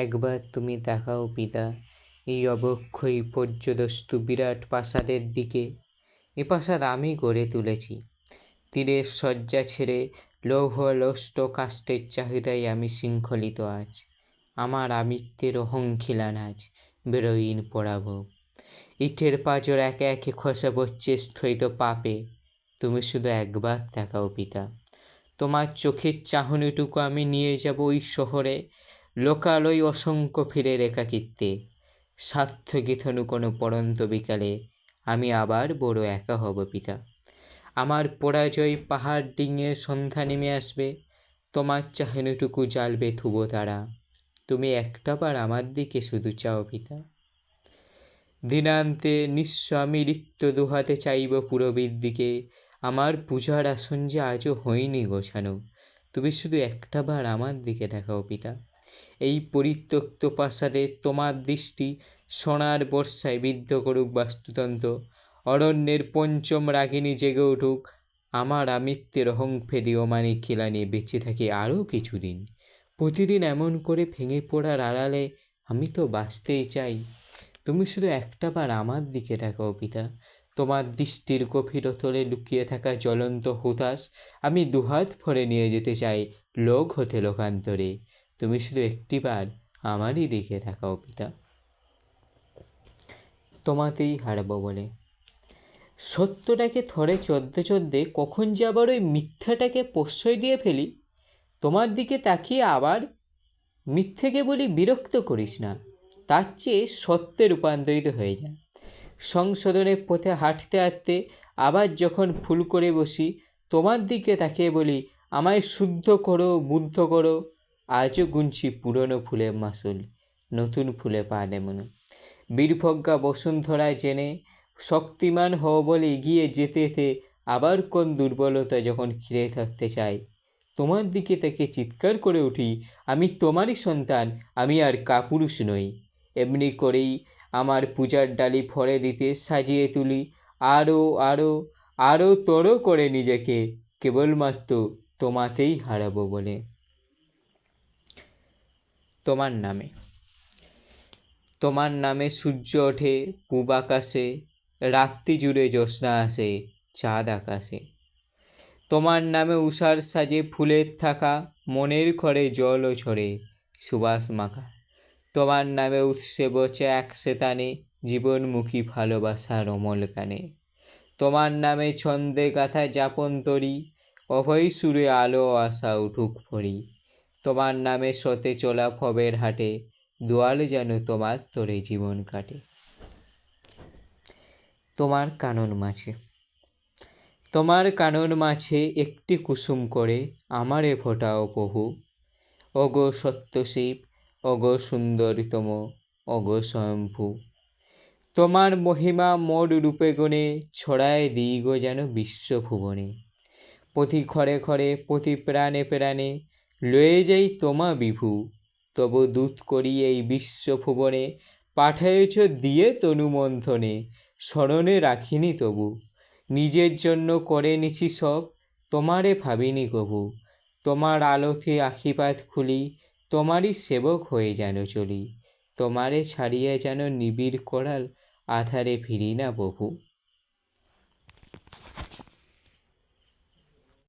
একবার তুমি তাকাও পিতা, এই অবক্ষয় পর্যদস্তু বিরাট প্রাসাদের দিকে। এ প্রাসাদ আমি গড়ে তুলেছি। তীরের শয্যা ছেড়ে লৌহ লষ্ট কাষ্টের চাহিদায় আমি শৃঙ্খলিত আজ। আমার আমিত্বের অহংখিলা নাচ বেরোইন পড়াবো। ইটের পাঁজর একে একে খসা পড়ছে স্থৈত পাপে। তুমি শুধু একবার তাকাও পিতা। তোমার চোখের চাহনিটুকু আমি নিয়ে যাব ওই শহরে। লোকালয় অসংখ্য ফিরে রেখাকৃত্যে সার্থগীথনু কোনো পরন্ত বিকালে আমি আবার বড় একা হব পিতা। আমার পরাজয় পাহাড় ডিঙিয়ে সন্ধ্যা নেমে আসবে, তোমার চাহনিটুকু জ্বালবে থুব তারা। তুমি একটাবার আমার দিকে শুধু চাও পিতা। দিনান্তে নিঃস্ব আমি রিক্ত দুহাতে চাইব পুরবীর দিকে। আমার পূজার আসন যে আজও হয়নি গোছানো। তুমি শুধু একটাবার আমার দিকে দেখাও পিতা। এই পরিত্যক্ত প্রাসাদে তোমার দৃষ্টি সোনার বর্ষায় বিদ্ধ করুক বাস্তুতন্ত্র। অরণ্যের পঞ্চম রাগিনী জেগে উঠুক। আমার আমিত্বের অহং ফেদি ওমানি খিলা নিয়ে বেঁচে থাকি আরও কিছুদিন। প্রতিদিন এমন করে ভেঙে পড়ার আড়ালে আমি তো বাঁচতেই চাই। তুমি শুধু একটাবার আমার দিকে তাকাও পিতা। তোমার দৃষ্টির গভীরতলে লুকিয়ে থাকা জ্বলন্ত হুতাশ আমি দুহাত ভরে নিয়ে যেতে চাই লোক হতে লোকান্তরে। তুমি শুধু একটিবার আমারই দিকে তাকাও পিতা। তোমাতেই হারাবো বলে। সত্যটাকে থরে চোদ্দে চোদ্দে কখন যে আবার ওই মিথ্যাটাকে প্রশ্রয় দিয়ে ফেলি, তোমার দিকে তাকিয়ে আবার মিথ্যেকে বলি বিরক্ত করিস না, তার চেয়ে সত্যে রূপান্তরিত হয়ে যায় সংশোধনের পথে হাঁটতে হাঁটতে আবার যখন ফুল করে বসি, তোমার দিকে তাকিয়ে বলি, আমায় শুদ্ধ করো, বুদ্ধ করো আজও গুনছি পুরনো ফুলের মাসুল, নতুন ফুলে পা দেমন বীরভজ্ঞা বসুন্ধরায় জেনে শক্তিমান হও বলে এগিয়ে যেতে যেতে আবার কোন দুর্বলতা যখন ঘিরে থাকতে চাই? তোমার দিকে তাকে চিৎকার করে উঠি, আমি তোমারই সন্তান, আমি আর কাপুরুষ নই। এমনি করেই আমার পূজার ডালি ফরে দিতে সাজিয়ে তুলি আরও আরও আরও তর করে নিজেকে, কেবলমাত্র তোমাতেই হারাবো বলে। তোমার নামে। তোমার নামে সূর্য ওঠে, পূব আকাশে, রাত্রি জুড়ে জ্যোৎস্না আসে, চাঁদ আকাশে। তোমার নামে উষার সাজে ফুলের থাকা, মনের ঘরে জলও ছড়ে সুবাস মাখা। তোমার নামে উৎসে বচে এক সেতানে জীবনমুখী ভালোবাসার অমল কানে। তোমার নামে ছন্দে গাথা যাপন তরি, অভয় সুরে আলো আসা উঠুক ভরি। তোমার নামে সতে চলা ফবের হাটে দোয়াল যেন তোমার তোরে জীবন কাটে। তোমার কানন মাঝে। তোমার কানন মাঝে একটি কুসুম করে, আমারে ফোটাও প্রভু। অগো সত্যশিব অগো সুন্দরতম অগো স্বয়ম্ভু তোমার মহিমা মোর রূপে গণে, ছড়ায় দিগ যেন বিশ্বভুবনে প্রতি ঘরে ঘরে, প্রতি প্রাণে প্রাণে লয়ে যাই তোমা বিভু, তব দূত করি এই বিশ্বভুবনে, পাঠায়ছ দিয়ে তনুমন্থনে, স্মরণে রাখিনি তবু। নিজের জন্য করে নিছি সব, তোমারে ভাবিনি কবু। তোমার আলোতে আখিপাত খুলি, তোমারই সেবক হয়ে যেন চলি। তোমারে ছাড়িয়ে যেন নিবিড় করাল, আধারে ফিরি না বহু